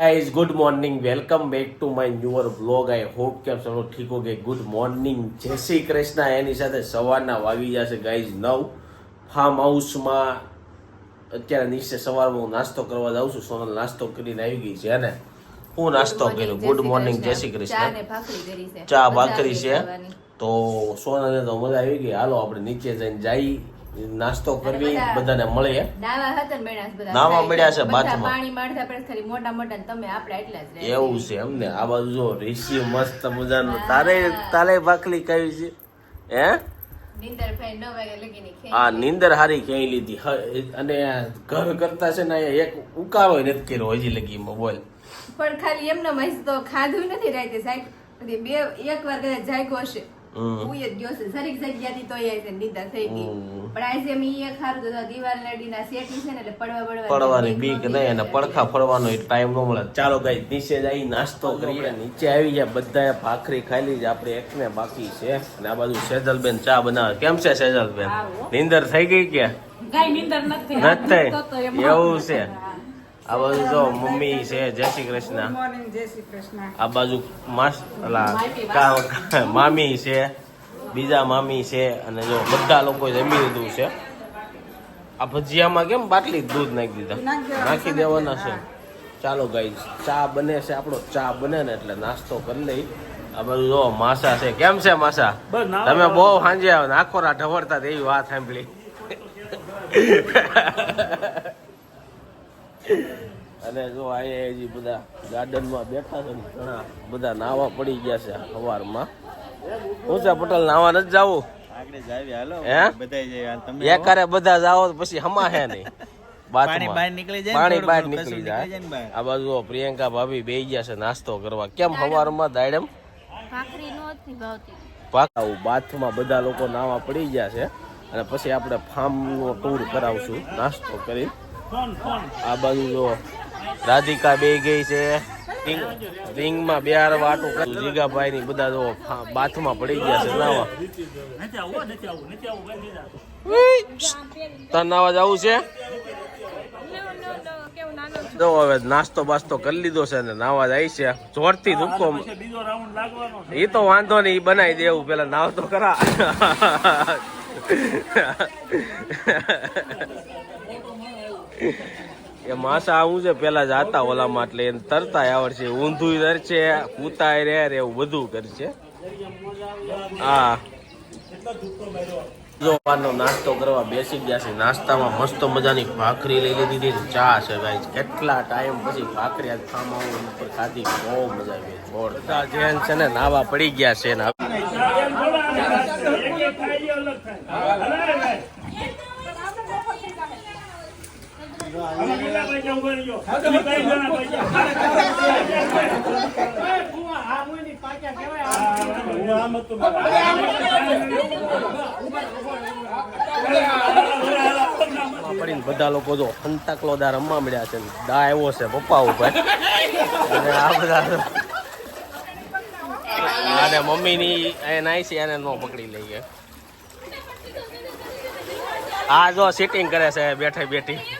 Guys good morning welcome back to my newer blog I hope કે આપ સૌ ઠીક હો ગઈ ગુડ મોર્નિંગ જય શ્રી કૃષ્ણ. એની સાથે સવારના વાગી જશે ગાઈઝ નવ. ફાર્મ હાઉસમાં અત્યારે નીચે સવારમાં હું નાસ્તો કરવા જાઉં છું. સોનલ નાસ્તો કરીને આવી ગઈ છે ને હું નાસ્તો કર્યો. ગુડ મોર્નિંગ જય શ્રી કૃષ્ણ. ચા ભાખરી છે. તો સોનલને તો મજા આવી ગઈ. હાલો આપણે નીચે જઈને જઈ. નાસ્તો કરવી બધાને મળે. નાવા હતા ને બધા નાવા મળ્યા છે બાથમાં. પાણી મારતા પડે ખાલી મોટા મોટા તમે આપણે એટલા જ એવું છે એમને. આ બાજુ જો ઋષિ મસ્ત મજાનો. તારે તારે ભાખલી ખાવી છે? હે? નીંદર. આ હારી ક્યાંય લીધી. અને ઘર કરતા છે ને એક ઉકાળો નથી કર્યો હજી લગી બોલ. પણ ખાલી એમને મસ્ત તો ખાધું નથી રાતે સાહેબ. બે એક વાર કદાચ જાગ્યો હશે. જરીક જગ્યાથી તો એ નીંદર થઈ ગઈ. પણ આજે મેં ઈ એક તો દિવાલ લડીના સેટી છે ને એટલે પડવા પડવા પડવાની બીક નહીં અને પડખા ફરવાનો ટાઈમ ન મળે. ચાલો ગાઈ નીચે જઈ નાસ્તો કરીએ. નીચે આવી જાય બધાએ ભાખરી ખાઈ લીધી આપણે એકને બાકી છે. અને આ બાજુ સેજલબેન ચા બનાવે. કેમ છે સેજલબેન? નીંદર થઈ ગઈ કે? નીંદર નથી એવું છે? આ બાજુ જો મમ્મી છે જય શ્રી કૃષ્ણ. જય શ્રી કૃષ્ણ. આ બાજુ માસ મામી છે. બીજા મામી છે અને જો બધા લોકો જમી લીધું છે. આ ભજીયામાં કેમ બાટલી દૂધ નાખી દીધા? નાખી દેવાના છે ચાલો ગાઈ ચા બને છે આપણો. ચા બને ને એટલે નાસ્તો કરી લઈ. આ બધું જો માસા છે. કેમ છે માસા? તમે બહુ સાંજે નાખો આખોરા ઢવડતા એવી વાત સાંભળી. અને જો અહીંયા હજી બધા ગાર્ડનમાં બેઠા છે ને ઘણા. બધા નાવા પડી ગયા છે સવારમાં હું છે પટેલ નાવા નથી જાવું? હે? એકારે બધા જાઓ પછી હમા હે નહીં. પાણી બહાર નીકળી જાય પાણી બહાર નીકળી જાય. નીકળી જાય ને બહાર. આ બાજુ પ્રિયંકા ભાભી બે ગયા છે નાસ્તો કરવા. કેમ સવારમાં દાડમ? ભાખરી નહોતી ભાવતી પાકાવું બાથમાં બધા લોકો નાવા પડી ગયા છે. અને પછી આપણે ફાર્મનો ટૂર કરાવશું નાસ્તો કરી આ બાજુ જો રાધિકા બે ગઈ છે. રિંગ રિંગમાં બે હાર વાટું જીગાભાઈ ની બધા જો બાથમાં પડી ગયા છે નાવા તન નાવા જવું છે? જો હવે નાસ્તો બાસ્તો કરી લીધો છે ને નાવા જાય છે. જોરથી ધુક્કો એ તો વાંધો નહીં એ બનાવી દેવું પેલા નાવ તો ખરા એ માસા આવું છે, પેલા જાતા ઓલામાં એટલે એને તરતા આવડશે, ઊંધું તરશે પૂતાય રે રે એવું બધું કરશે. હા. જોવાનો નાસ્તો કરવા બેસી ગયા છે, નાસ્તામાં મસ્ત મજાની ભાખરી લઈ લીધી હતી ચા છે ભાઈ કેટલા ટાઈમ પછી ભાખરી આજ ખામ ઉપર ખાધી, બહુ મજા આવી જોરદાર. જેન છે ને, નાવા પડી ગયા છે ને. બધા લોકો જો હંતાકલોદા રમવા મળ્યા છે. દા આવ્યો છે, પપ્પા ઉપર અને આ બધા અને મમ્મીની એ નાઈ છે, એને નો પકડી લઈએ. આ જો સિટિંગ કરે છે બેઠે બેઠી.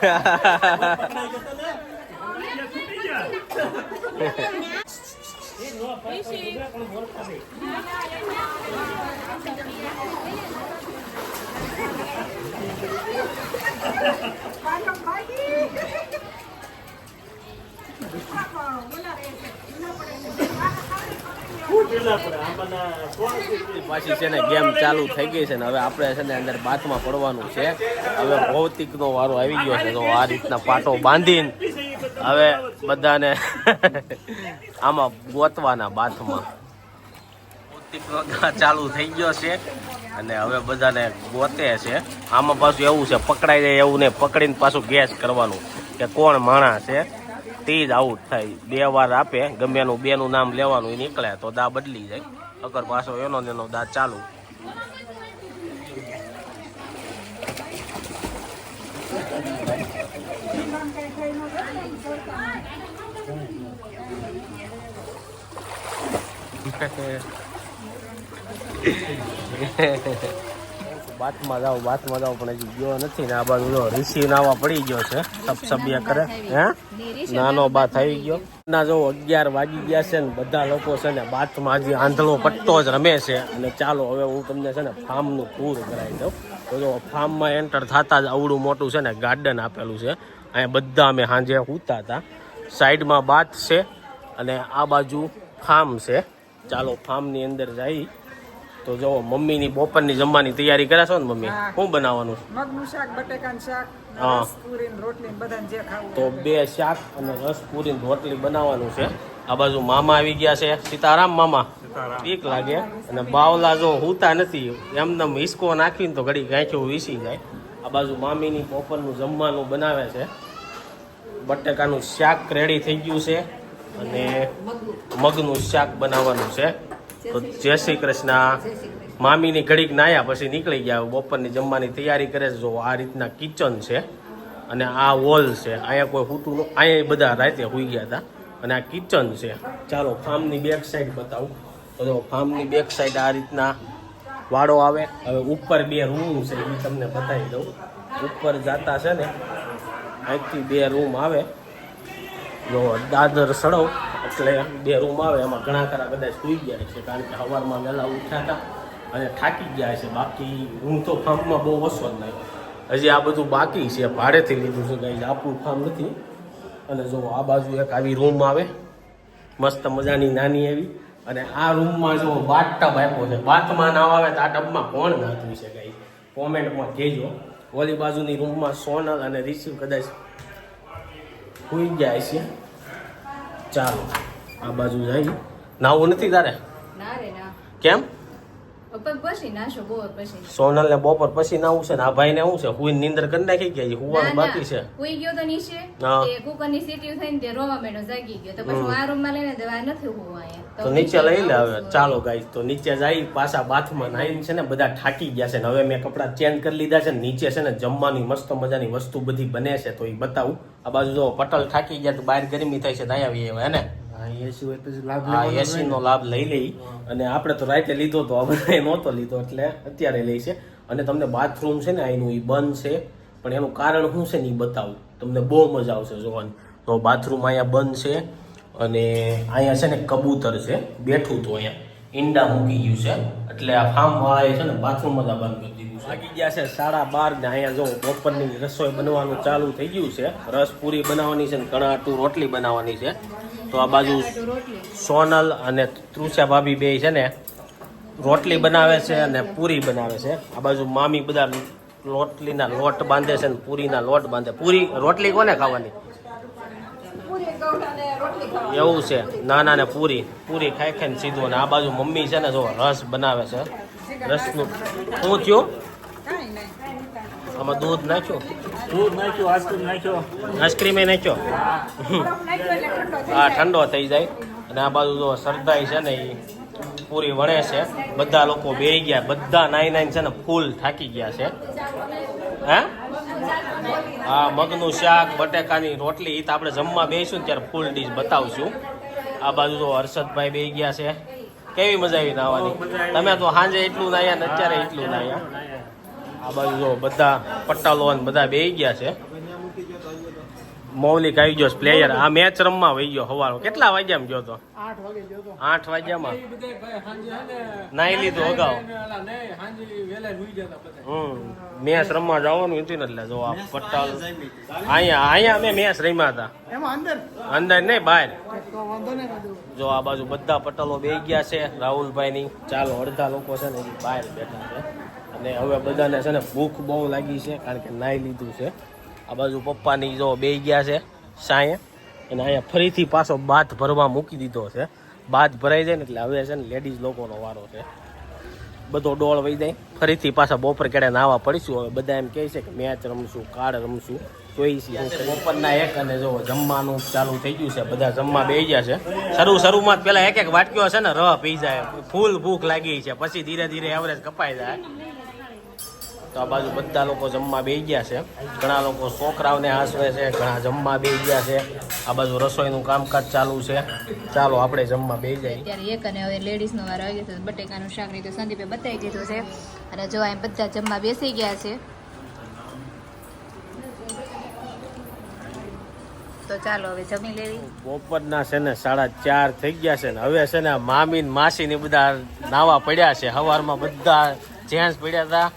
Ha ha ha ha! પાછી છે ને ગેમ ચાલુ થઈ ગઈ છે ને હવે આપણે છે ને અંદર બાથમાં પડવાનું છે. હવે ભૌતિકનો વારો આવી ગયો છે તો આ રીતના પાટો બાંધીને હવે બધાને આમાં ગોતવાના બાથમાં. ચાલુ થઈ ગયો છે અને હવે બધાને ગોતે છે. આમાં પાછું એવું છે, પકડાઈ જાય એવું ને પકડીને પાછું ગેસ કરવાનું કે કોણ માણસ છે. તે જ આઉટ થાય. બે વાર આપે ગમે એનું બેનું નામ લેવાનું, એ નીકળે તો દા બદલી જાય. અગર પાછો એનો એનો દા ચાલુ. બાથમાં જાવ બાથમાં જાવ પણ હજી ગયો નથી ને આ બાજુ ઋષિ નાવા પડી ગયો છે સબસબિયા કરે, હે? નાનો બાથ આવી ગયો. ના, જો અગિયાર વાગી ગયા છે ને, બધા લોકો છે ને બાથમાં હજી આંધળો પટ્ટો જ રમે છે. અને ચાલો, હવે હું તમને છે ને ફાર્મનું ટૂર કરાવી દઉં. તો જો ફાર્મમાં એન્ટર થતા જ આવડું મોટું છે ને ગાર્ડન આપેલું છે. અહીંયા બધા અમે સાંજે સૂતા હતા. સાઈડમાં બાથ છે અને આ બાજુ ફાર્મ છે. ચાલો, ફાર્મની અંદર જઈ તો જો મમ્મીની બપોરની જમવાની તૈયારી કરે છો ને મમ્મી? શું બનાવવાનું? મગનું શાક બટેકાનું શાક હા. પૂરી રોટલી ને બધાને જે ખાવું તો બે શાક અને રસ પૂરી રોટલી બનાવવાનું છે. આ બાજુ મામા આવી ગયા છે. સીતારામ મામા. ઠીક લાગે. અને બાવલા જો હુતા નથી એમને હિસકો નાખીને તો ઘડી ગાંઠ્યો વીસી જાય. આ બાજુ મામીની બપોરનું જમવાનું બનાવે છે. બટેકાનું શાક રેડી થઈ ગયું છે. અને મગનું શાક બનાવવાનું છે. તો જય શ્રી કૃષ્ણ. મામીની ઘડીક નાયા પછી નીકળી ગયા. બપોરની જમવાની તૈયારી કરે જો આ રીતના કિચન છે અને આ વોલ છે અહીંયા કોઈ હૂતું ન અહીંયા બધા રાતે હોઈ ગયા હતા. અને આ કિચન છે. ચાલો ફાર્મની બેક સાઈડ બતાવું. તો જો ફાર્મની બેક સાઈડ આ રીતના વાડો આવે. હવે ઉપર બે રૂમ છે એ તમને બતાવી દઉં. ઉપર જાતા છે ને અહીંથી બે રૂમ આવે. જો દાદર સડવ એટલે બે રૂમ આવે, એમાં ઘણા ખરા કદાચ સૂઈ ગયા છે, કારણ કે સવારમાં વહેલા ઉઠ્યા હતા અને થાકી ગયા છે. બાકી હું તો ફાર્મમાં બહુ ઓછો જ નહીં. હજી આ બધું બાકી છે, ભાડેથી લીધું છે, કંઈ આપણું ફાર્મ નથી. અને જો આ બાજુ એક આવી રૂમ આવે, મસ્ત મજાની નાની એવી. અને આ રૂમમાં જો બાથ ટબ આપ્યો છે બાથમાં ના આવે તો આ ટબમાં કોણ નાતું છે શકાય કોમેન્ટમાં કહેજો. ઓલી બાજુની રૂમમાં સોનલ અને રિસીવ કદાચ સુઈ ગયા છે ચાલો આ બાજુ જાય. નાવું નથી તારે? કેમ? સોનલ ને બપોર પછી નાવું છે ને આ ભાઈ ને શું છે? હુઈ નીંદર કરી નાખી ગયા છે હુવાનું બાકી છે? હુઈ ગયો તો નીચે. કુકરની સીટી થઈને તે રોવા મેડો જાગી ગયો. તો પછી હું આ રૂમમાં લઈને દવા નથી હોવા તો નીચે લઈ લે હવે. ચાલો ગાઈસ તો નીચે જઈ પાછા બાથમાં નાઈને છે ને બધા થાકી ગયા છે ને હવે મેં કપડાં ચેન્જ કરી લીધા છે ને નીચે છે ને જમવાની મસ્ત મજાની વસ્તુ બધી બને છે. તો એ બતાવું. આ બાજુ જો પટલ થાકી ગયા તો બહાર ગરમી થાય છે દાયા આવીએ હવે હે ને? એસી નો લાભ લઈ લઈ. અને આપણે તો રાતે લીધો તો હવે નહોતો લીધો એટલે અત્યારે લઈ છે. અને તમને બાથરૂમ છે ને અહીંનું એ બંધ છે. પણ એનું કારણ શું છે ને એ બતાવું. તમને બહુ મજા આવશે જોવાની. તો બાથરૂમ અહીંયા બંધ છે. અને અહીંયા છે ને કબૂતર છે. બેઠું તો અહીંયા. ઈંડા મૂકી ગયું છે. એટલે આ ફાર્મ વાળાએ છે ને બાથરૂમ આ બંધ કરી દીધું છે. લાગી ગયા છે સાડા બાર ને અહીંયા જો બપોરની રસોઈ બનવાનું ચાલુ થઈ ગયું છે. રસ પૂરી બનાવવાની છે ને ઘણા આટું રોટલી બનાવવાની છે. તો આ બાજુ સોનલ અને તૃષા ભાભી બે છે ને રોટલી બનાવે છે અને પૂરી બનાવે છે. આ બાજુ મામી બધા રોટલીના લોટ બાંધે છે ને પૂરીના લોટ બાંધે. પૂરી રોટલી કોને ખાવાની? એવું છે. નાના ને પૂરી. પૂરી ખાઈ ખાઈને સીધું. અને આ બાજુ મમ્મી છે ને જો રસ બનાવે છે. રસનું. શું થયું? આમાં દૂધ નાખ્યું? દૂધ નાખ્યો આઈસ્ક્રીમ નાખ્યો. આઈસ્ક્રીમ નાખ્યો? હા. ઠંડો થઈ જાય. અને આ બાજુ જો સરદાઈ છે ને એ પૂરી વણે છે. બધા લોકો બેહી ગયા. બધા નાઈ નાઈ છે ને ફૂલ થાકી ગયા છે. હે? હા મગનું શાક બટેકાની રોટલી એ તો આપણે જમવા બેસીશું ને ત્યારે ફૂલ ડીશ બતાવશું. આ બાજુ તો હર્ષદભાઈ બેહી ગયા છે. કેવી મજા આવી નાવાની તમે તો સાંજે એટલું નાયા ને અત્યારે એટલું નાયા. આ બાજુ જો બધા પટ્ટાલો ને બધા બે ગયા છે. મૌલિક આવી ગયો પ્લેયર આ મેચ રમવા વહી ગયો હવારો. કેટલા વાગ્યામાં ગયો તો? આઠ વાગે ગયો તો. આઠ વાગ્યામાં? નાઈ લીધું અગાઉ. હમ. મેચ રમવા જવાનું હતું ને એટલે જો આ પટ્ટાલ અહીંયા અહીંયા અમે મેચ રમ્યા હતા અંદર? અંદર નહીં બહાર. જો આ બાજુ બધા પટલો બે ગયા છે. રાહુલભાઈની ચાલો અડધા લોકો છે ને બહાર બેઠા છે. અને હવે બધાને છે ને ભૂખ બહુ લાગી છે, કારણ કે નાહી લીધું છે. આ બાજુ પપ્પાની જો બે ગયા છે, સાંયે. અને અહીંયા ફરીથી પાછો બાથ ભરવા મૂકી દીધો છે. બાથ ભરાઈ જાય ને એટલે હવે છે ને લેડીઝ લોકોનો વારો છે. બધો ડોળ વહી જાય. ફરીથી પાછા બપોર કેડે નાવા પડીશું. હવે બધા એમ કહે છે કે મેચ રમશું, કાર્ડ રમશું. જોઈ છીએ બપોરના એક અને જો જમવાનું ચાલુ થઈ ગયું છે. બધા જમવા બે ગયા છે. શરૂ શરૂમાં પેલા એક એક વાટકીઓ છે ને, રહ પી જાય. ફૂલ ભૂખ લાગી છે. પછી ધીરે ધીરે એવરેજ કપાઈ જાય. તો આ બાજુ બધા લોકો જમવા બેસી ગયા છે. ઘણા લોકો છોકરાઓને આસવે છે ઘણા જમવા બેસી ગયા છે. આ બાજુ રસોઈનું કામકાજ ચાલુ છે. ચાલો આપણે જમવા બેસી જઈએ ત્યારે એક અને હવે લેડીઝનો વારો આવી ગયો છે. બટેકાનું શાક નહીં તો સંદીપે બતાવી દીધું છે. અને જો અહીં બધા જમવા બેસી ગયા છે. તો ચાલો હવે જમી લેવી. બપોરના છે ને સાડા ચાર થઈ ગયા છે ને હવે છે ને મામી માસી ને બધા નાવા પડ્યા છે. સવારમાં બધા જેન્ટ્સ પડ્યા હતા.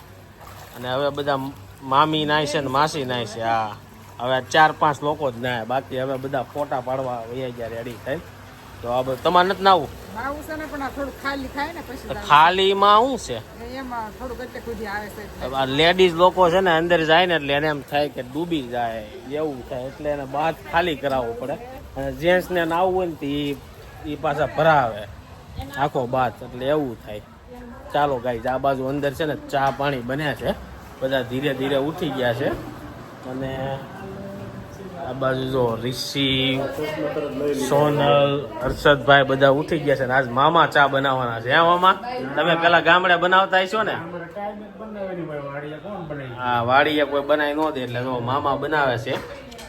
અને હવે બધા મામી નાય છે ને માસી નાય છે હા. હવે ચાર પાંચ લોકો જ નાય બાકી હવે બધા ફોટા પાડવા વૈયા ગયા રેડી થાય તો આ બધું તમારે નથી નાવું? ખાલી. ખાલીમાં શું છે? લેડીઝ લોકો છે ને અંદર જાય ને એટલે એને એમ થાય કે ડૂબી જાય એવું થાય એટલે એને બહાર ખાલી કરાવવું પડે. અને જેન્ટ્સ ને નાવું હોય ને તો એ પાછા ભરાવે. આખો બાથ એટલે એવું થાય. ચાલો ગાઈ આ બાજુ અંદર છે ને ચા પાણી બન્યા છે. બધા ધીરે ધીરે ઉઠી ગયા છે. અને આ બાજુ જો રિષિ સોનલ, હર્ષદભાઈ બધા ઉઠી ગયા છે આજ મામા ચા બનાવવાના છે. હે મામા? તમે પેલા ગામડે બનાવતા હશો ને? હા, વાડીએ કોઈ બનાવી ન દે એટલે જો મામા બનાવે છે.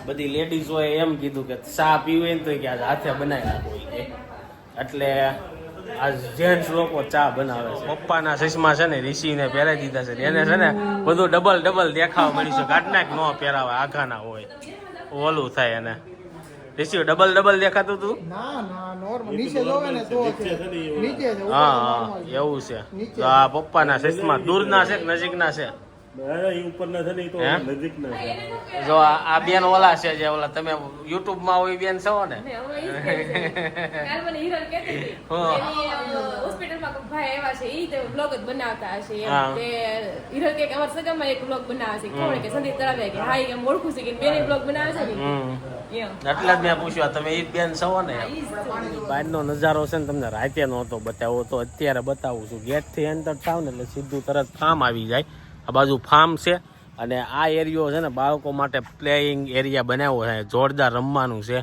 બધી લેડીઝોએ એમ કીધું કે ચા પીવે ને તો કે આજ હાથે બનાવી નાખો એટલે આજ જેન્ટ્સ લોકો ચા બનાવે છે. પપ્પાના ચશ્મા છે ને ઋષિને પહેરાવી દીધા છે. એને છે ને બધું ડબલ ડબલ દેખાવા મળ્યું છે. કાટનાક ન પહેરાવે આઘાના હોય. ઓલું થાય એને. ઋષિ ડબલ ડબલ દેખાતું તું? ના ના નોર્મલ નીચે જોવે ને તો છે નીચે છે ઉપર હા હા એવું છે. તો આ પપ્પાના ચશ્મા દૂરના છે કે નજીકના છે? જો આ બેન ઓલા છે જે ઓલા તમે યુટ્યુબમાં હોય બેન છો ને? કાલ મને હિરલ કહેતી હતી. હા. એની, અ, હોસ્પિટલમાં કોઈ ભાઈ આવ્યા છે ઈ તે જ બનાવતા હશે. તે હિરલ કે કે સગામાં એક vlog બનાવે છે કોણ કે સંદીપ તળાવે કે હા ઈ ઓળખું છું કે બેને vlog બનાવે છે ને. હમ. એમ. એટલે જ મેં પૂછ્યું તમે ઈ બેન છો ને? બહારનો નજારો છે ને તમને રાતે નહોતો બતાવો તો અત્યારે બતાવું છું. ગેટથી એન્ટર થાવ ને એટલે સીધું તરત કામ આવી જાય. આ બાજુ ફાર્મ છે અને આ એરિયો છે ને બાળકો માટે પ્લેઇંગ એરિયા બનાવ્યો છે. જોરદાર રમવાનું છે.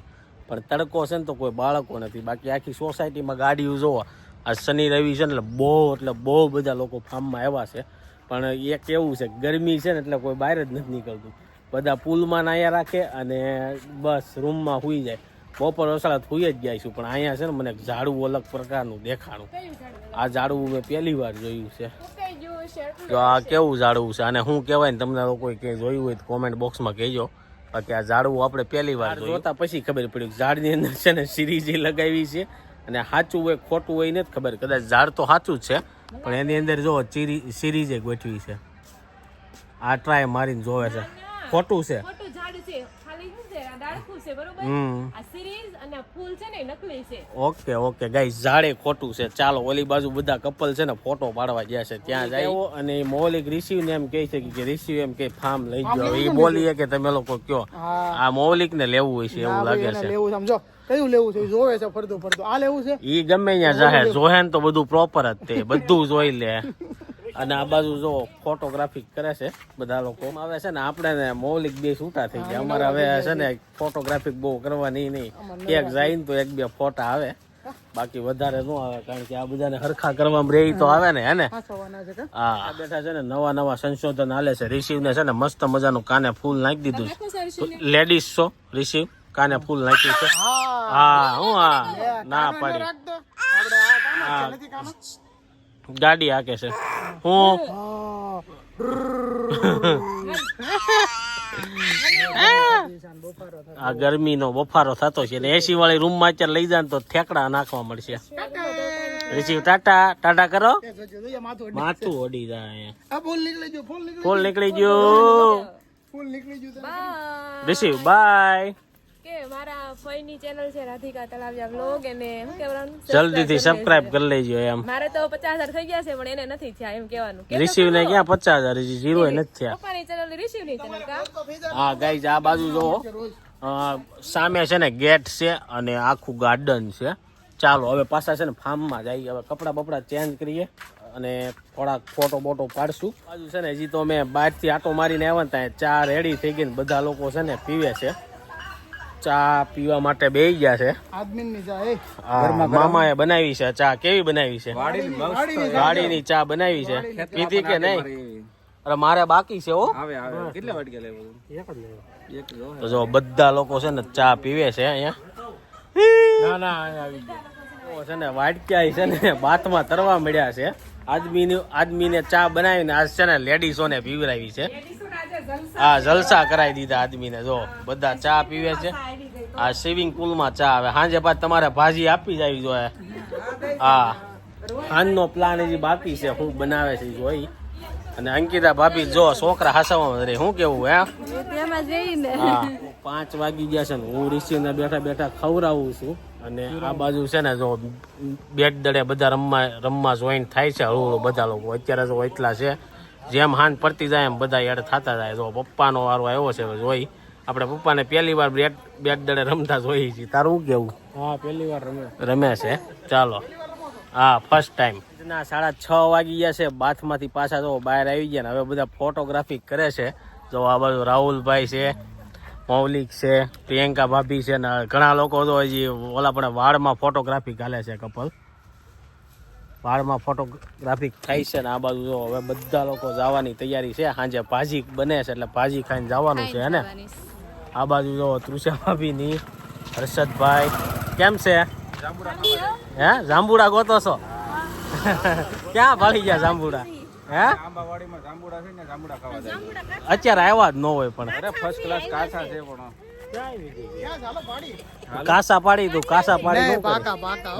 પણ તડકો છે ને તો કોઈ બાળકો નથી. બાકી આખી સોસાયટીમાં ગાડીઓ જોવો. આ શનિ, રવિ છે ને એટલે બહુ એટલે બહુ બધા લોકો ફાર્મમાં આવ્યા છે. પણ એક એવું છે, ગરમી છે ને એટલે કોઈ બહાર જ નથી નીકળતું. બધા પુલમાં નાયા રાખે અને બસ રૂમમાં સુઈ જાય. બપોર વસાળા થઈ જ જાય છું પણ અહીંયા છે ને મને ઝાડવું અલગ પ્રકારનું દેખાણું. આ ઝાડવું મેં પહેલી વાર જોયું છે. તો આ કેવું ઝાડવું છે? અને શું કહેવાય ને તમને લોકોએ કે જોયું હોય તો કોમેન્ટ બોક્સમાં કહેજો. બાકી આ ઝાડવું આપણે પહેલી વાર જોતા પછી ખબર પડી કે ઝાડની અંદર છે ને સિરીઝ લગાવી છે. અને સાચું હોય ખોટું હોય નથી ખબર. કદાચ ઝાડ તો સાચું જ છે પણ એની અંદર જો ચીરી સિરીઝે ગોઠવી છે. આ ટ્રાય મારીને જોવે છે. ખોટું છે. ડાળખું છે બરોબર? આ સિરીઝ અને ફૂલ છે ને એ નકલી છે. Okay okay. ગાઈ ઝાડે ખોટું છે. ચાલો ઓલી બાજુ બધા કપલ છે ને ફોટો પાડવા ગયા છે. ત્યાં જાય અને મોલિક રિસીવ ને એમ કહે છે કે રિસીવ એમ કે ફાર્મ લઈ જાઓ એ બોલીએ કે તમે લોકો કયો? આ મૌલિક ને લેવું હોય છે એવું લાગે છે. લેવું સમજો કયું લેવું છે? ઈ જોવે છે ફરતું ફરતું. આ લેવું છે? ઈ ગમે ત્યાં જાહેર જોહે ને તો બધું પ્રોપર જ તે. બધું જોઈ લે. અને આ બાજુ જો ફોટોગ્રાફી કરે છે બધા લોકો. આવે છે ને આપણે ને મૌલિક બે છૂટા થઈ ગયા. અમારે હવે છે ને ફોટોગ્રાફી બહુ કરવાની નહીં. એક જાય ને તો એક બે ફોટા આવે. બાકી વધારે ન આવે કારણ કે આ બધાને હરખા કરવામાં રે તો આવે ને હે ને? હા બેઠા છે ને નવા નવા સંશોધન હાલે છે. રિસીવ ને છે ને મસ્ત મજાનું કાને ફૂલ નાખી દીધું છે. લેડીઝ છો રિસીવ કાને ફૂલ નાખ્યું છે? હા. હું હા ના પાડી. હા. ગાડી હાકે છે. હું? આ ગરમીનો બફારો થતો છે ને એસી વાળી રૂમમાં અત્યારે લઈ જાય તો ઠેકડા નાખવા મળશે. રિસીવ ટાટા ટાટા કરો. માથું ઓડી જાય. ફોન ફૂલ નીકળી ગયું. રિસીવ બાય કે મારા ફઈની ચેનલ છે રાધિકા તળાવિયા વ્લોગ એને શું કહેવાનું જલ્દીથી સબસ્ક્રાઇબ કરી લેજો એમ. મારે તો પચાસ હજાર થઈ ગયા છે પણ એને નથી થયા એમ કહેવાનું. રિસીવ ને ક્યાં પચાસ હજાર જીરો એ નથી થયા. પપ્પાની ચેનલ રિસીવની ચેનલ કા હા ગાઈઝ આ બાજુ જો સામે છે ને ગેટ છે અને આખું ગાર્ડન છે. ચાલો હવે પાછા છે ને ફાર્મમાં જઈએ. હવે કપડાં બપડા ચેન્જ કરીએ અને થોડાક ફોટો બોટો પાડશું. બાજુ છે ને હજી તો મેં બહારથી આટો મારીને આવ્યા ત્યાં ચા રેડી થઈ ગઈ ને બધા લોકો છે ને પીવે છે. ચા પીવા માટે બેસી ગયા છે. આદમીની ચા એ. મામાએ બનાવી છે ચા. કેવી બનાવી છે? વાડીની ગાડીની ચા. બનાવી છે. પીધી કે નહીં? અરે મારે બાકી છે હો. આવે આવે. કેટલા વાટકા લેવું જો તો જો બધા લોકો છે ને ચા પીવે છે અહીંયા. ના ના આવી ગયા. છે ને વાટક્યા છે ને બાથમાં તરવા મળ્યા છે. આદમીને આદમીને ચા બનાવીને આજ છે ને લેડીઝોને પીવડાવી છે. હા જલસા કરાવી દીધા આદમીને. જો બધા ચા પીવે છે. આ સ્વિમિંગ પુલમાં ચા આવે. સાંજે પાછ તમારે ભાજી આપી જ આવી જોઈએ. હા. સાંજનો પ્લાન હજી બાકી છે. હું બનાવે છે જોઈ. અને અંકિતા ભાભી જો છોકરા હસાવવા રે શું કેવું હે. પાંચ વાગી ગયા છે ને. હું ઋષિને બેઠા બેઠા ખવડાવું છું. અને આ બાજુ છે ને જો બેટ દડે બધા રમવા રમવા જોઈન થાય છે હળવું બધા લોકો. અત્યારે જો એટલા છે જેમ હાન પડતી જાય એમ બધા એડ થતા જાય. જો પપ્પાનો વારો આવ્યો છે જોઈ. આપણે પપ્પાને પહેલી વાર બેટ બેટ દડે રમતા જોઈ છીએ. તારું કેવું? હા પહેલી વાર રમે. રમે છે? ચાલો. હા ફર્સ્ટ ટાઈમ ના સાડા છ વાગી ગયા છે. બાથમાંથી પાછા જો બહાર આવી ગયા ને. હવે બધા ફોટોગ્રાફી કરે છે. જો આ બાજુ રાહુલભાઈ છે મૌલિક છે પ્રિયંકા ભાભી છે ને ઘણા લોકો તો હજી ઓલા પણ વાળમાં ફોટોગ્રાફી ચાલે છે કપલ. વાળમાં ફોટોગ્રાફી થાય છે ને આ બાજુ જો હવે બધા લોકો જવાની તૈયારી છે. સાંજે ભાજી બને છે એટલે ભાજી ખાઈને જવાનું છે હે ને? આ બાજુ જો તૃષા ભાભીની હર્ષદભાઈ કેમ છે? હે? જાંબુડા ગોતો છો? ક્યાં ભાળી ગયા જાંબુડા? હે? આંબાવાડીમાં જાંબુડા છે ને જાંબુડા ખાવા જાય અત્યારે આવ્યા જ ન હોય પણ. અરે ફર્સ્ટ ક્લાસ કાસા છે પણ કાસા પાડી તું કાસા પાડી નું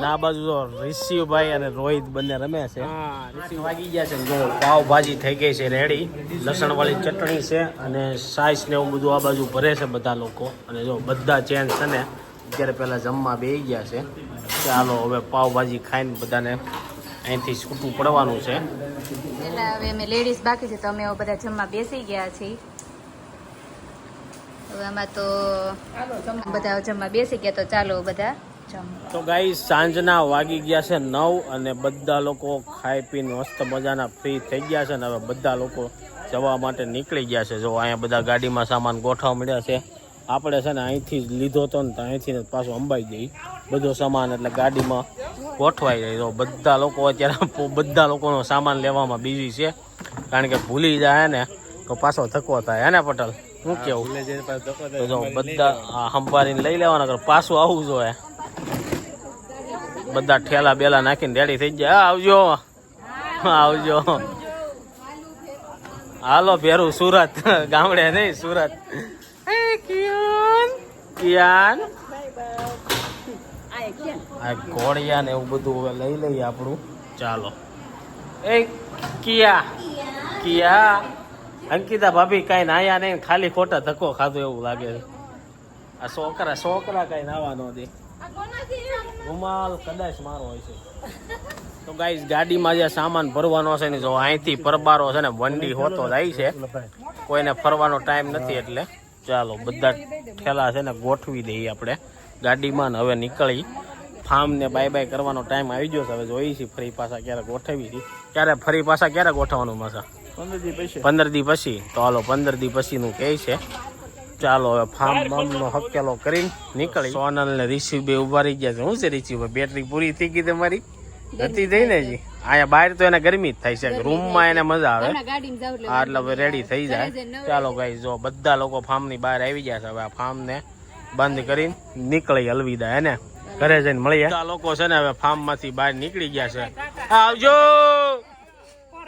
ના બાજુ જો રિશિવભાઈ અને રોહિત બંને રમે છે. વાગી ગયા છે જો પાવભાજી થઈ ગઈ છે રેડી લસણ વાળી ચટણી છે અને સાઈસ ને એવું બધું આ બાજુ ભરે છે બધા લોકો. અને જો બધા ચેન્જ છે ને અત્યારે પહેલા જમવા બેસી ગયા છે. ચાલો હવે પાવભાજી ખાઈને બધાને અહીંથી છૂટું પડવાનું છે. એટલે હવે અમે લેડીઝ બાકી છે તો અમે બધા જમવા બેસી ગયા છીએ. હવે આમાં તો બધા જમવા બેસી ગયા તો ચાલો બધા તો ગાઈ સાંજના વાગી ગયા છે નવ અને બધા લોકો ખાઈ પીને મસ્ત મજાના ફ્રી થઈ ગયા છે ને હવે બધા લોકો જવા માટે નીકળી ગયા છે. જો અહીંયા બધા ગાડીમાં સામાન ગોઠવા મળ્યા છે. આપણે છે ને અહીંથી જ લીધો હતો ને તો અહીંથી ને પાછો અંબાઈ જઈ. બધો સામાન એટલે ગાડીમાં ગોઠવાઈ જાય. તો બધા લોકો અત્યારે બધા લોકોનો સામાન લેવામાં બિઝી છે. કારણ કે ભૂલી જાય ને તો પાછો ધક્કો થાય. હે ને પટેલ? શું કેવું? જો બધા આ સંભાળીને લઈ લેવાના કર પાછું આવવું જોઈએ. બધા ઠેલા બેલા નાખીને રેડી થઈ જાય આવજો. હા, આવજો. હાલો ભેરું સુરત. ગામડે નહીં સુરત. એ, કિયાન કિયાન આ ઘોડિયા ને. એવું બધું હવે લઈ લઈએ આપણું. ચાલો. એ કિયા. કિયા. અંકિતા ભાભી કાંઈ નાયા નહીં ખાલી ખોટા ધક્કો ખાધો એવું લાગે છે. આ છોકરા છોકરા કાંઈ નાવા ન દે રૂમાલ કદાચ મારો હોય છે. તો ગાઈસ ગાડીમાં જે સામાન ભરવાનો છે ને જો અહીંથી પરબારો છે ને વંડી હોતો જાય છે. કોઈને ફરવાનો ટાઈમ નથી એટલે. ચાલો બધા ઠેલા છે ને ગોઠવી દઈએ આપણે. ગાડીમાં ને હવે નીકળી. ફાર્મ ને બાય બાય કરવાનો ટાઈમ આવી ગયો છે. હવે જોઈએ છીએ ફરી પાછા ક્યારે ગોઠવી છે ક્યારે ફરી પાછા ક્યારે ગોઠવવાનું માસા પંદર દી પૈસા પંદર દી પછી. તો હાલો પંદર દી પછીનું કહે છે. ચાલો હવે ફાર્મ બામનો હકેલો કરીને નીકળી. સોનલ ને રિસીવ બે ઊભા રહી ગયા છે. શું છે રિસીવ? બેટરી પૂરી થઈ ગઈ તમારી? હતી થઈ ને જી અહીંયા બહાર તો એને ગરમી જ થાય છે. રૂમમાં એને મજા આવે. એટલે રેડી થઈ જાય. ચાલો ભાઈ જો બધા લોકો ફાર્મની બહાર આવી ગયા છે. હવે આ ફાર્મને બંધ કરીને નીકળી અલવિદા એને ઘરે જઈને મળીએ. આ લોકો છે ને હવે ફાર્મમાંથી બહાર નીકળી ગયા છે. આવજો!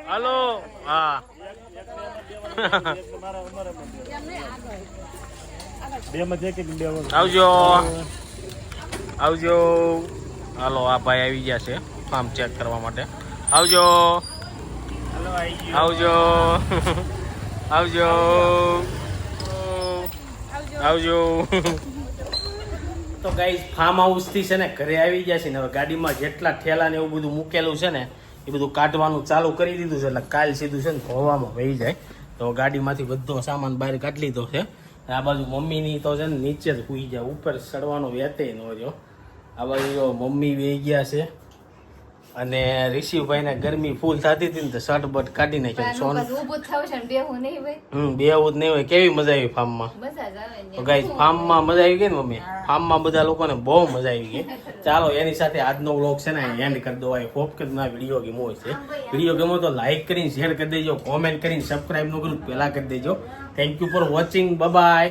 હાલો. હા. આવજો. આવજો. હાલો આ ભાઈ આવી ગયા છે. ફાર્મ ચેક કરવા માટે. આવજો. આવજો. આવજો. આવજો. તો ગાઈઝ ફાર્મ હાઉસથી છે ને ઘરે આવી ગયા છે ને હવે ગાડીમાં જેટલા ઠેલા ને એવું બધું મૂકેલું છે ને એ બધું કાઢવાનું ચાલુ કરી દીધું છે એટલે કાલ સીધું છે ને ધોવામાં વહી જાય. તો ગાડીમાંથી બધો સામાન બહાર કાઢી લીધો છે. આ બાજુ મમ્મીની તો છે ને નીચે જ સુઈ જાય ઉપર ચડવાનો વેતે ન રહ્યો. આ બાજુ મમ્મી વહી ગયા છે. અને ઋષિભાઈને ગરમી ફૂલ થતી હતી ને તો શર્ટ બટ કાઢી નાખ્યો સોન. હમ બે આવું જ નહીં હોય. કેવી મજા આવી ફાર્મમાં? તો ને ફાર્મમાં મજા આવી ગઈ ને મમ્મી? ફાર્મમાં બધા લોકોને બહુ મજા આવી ગઈ. ચાલો એની સાથે આજનો વ્લોગ છે ને એન્ડ કરી દો આઈ હોપ કે ના વીડિયો ગમો છે. વીડિયો ગમો તો લાઈક કરીને શેર કરી દેજો કોમેન્ટ કરીને સબસ્ક્રાઈબનું કરું પહેલા કરી દેજો. Thank you for watching bye